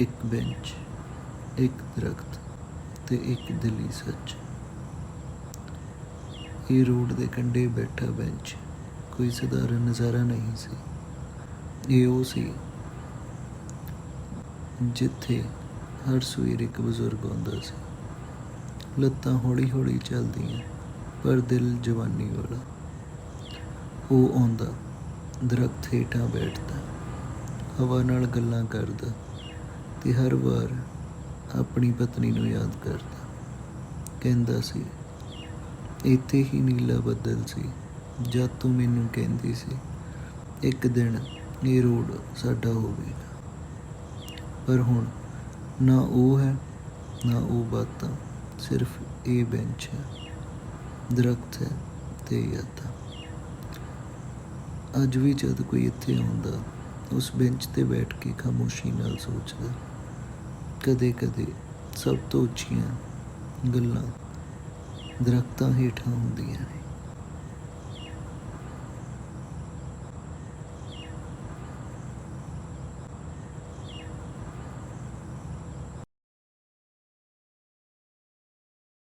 ਇੱਕ ਬੈਂਚ, ਇੱਕ ਦਰਖਤ ਤੇ ਇੱਕ ਦਿਲੀ ਸੱਚ। ਇਹ ਰੋਡ ਦੇ ਕੰਢੇ ਬੈਠਾ ਬੈਂਚ, ਕੋਈ ਸਧਾਰਨ ਨਜ਼ਾਰਾ ਨਹੀਂ ਸੀ। ਇਹ ਉਹ ਸੀ ਜਿੱਥੇ ਹਰ ਸਵੇਰ ਇੱਕ ਬਜ਼ੁਰਗ ਆਉਂਦਾ ਸੀ। ਲੱਤਾਂ ਹੌਲੀ ਹੌਲੀ ਚੱਲਦੀਆਂ, ਪਰ ਦਿਲ ਜਵਾਨੀ ਵਾਲਾ। ਉਹ ਆਉਂਦਾ, ਦਰਖਤ ਹੇਠਾਂ ਬੈਠਦਾ, ਹਵਾ ਨਾਲ ਗੱਲਾਂ ਕਰਦਾ। ਤੇ ਹਰ ਵਾਰ ਆਪਣੀ ਪਤਨੀ ਨੂੰ ਯਾਦ ਕਰਦਾ। ਕਹਿੰਦਾ ਸੀ, ਇੱਥੇ ਹੀ ਨੀਲਾ ਬੱਦਲ ਸੀ, ਜਦ ਤੂੰ ਮੈਨੂੰ ਕਹਿੰਦੀ ਸੀ, ਇੱਕ ਦਿਨ ਇਹ ਰੋਡ ਸਾਡਾ ਹੋਵੇਗਾ। ਪਰ ਹੁਣ ਨਾ ਉਹ ਹੈ, ਨਾ ਉਹ ਬਾਤਾਂ, ਸਿਰਫ ਇਹ ਬੈਂਚ ਹੈ, ਦਰਖਤ ਹੈ ਤੇ ਯਾਦਾਂ। ਅੱਜ ਵੀ ਜਦ ਕੋਈ ਇੱਥੇ ਆਉਂਦਾ ਉਸ ਬੈਂਚ ਤੇ ਬੈਠ ਕੇ ਖਾਮੋਸ਼ੀ ਨਾਲ ਸੋਚਦਾ, ਕਦੇ ਕਦੇ ਸਭ ਤੋਂ ਉੱਚੀਆਂ ਗੱਲਾਂ ਦਰਖਤਾਂ ਹੇਠਾਂ ਹੁੰਦੀਆਂ ਨੇ।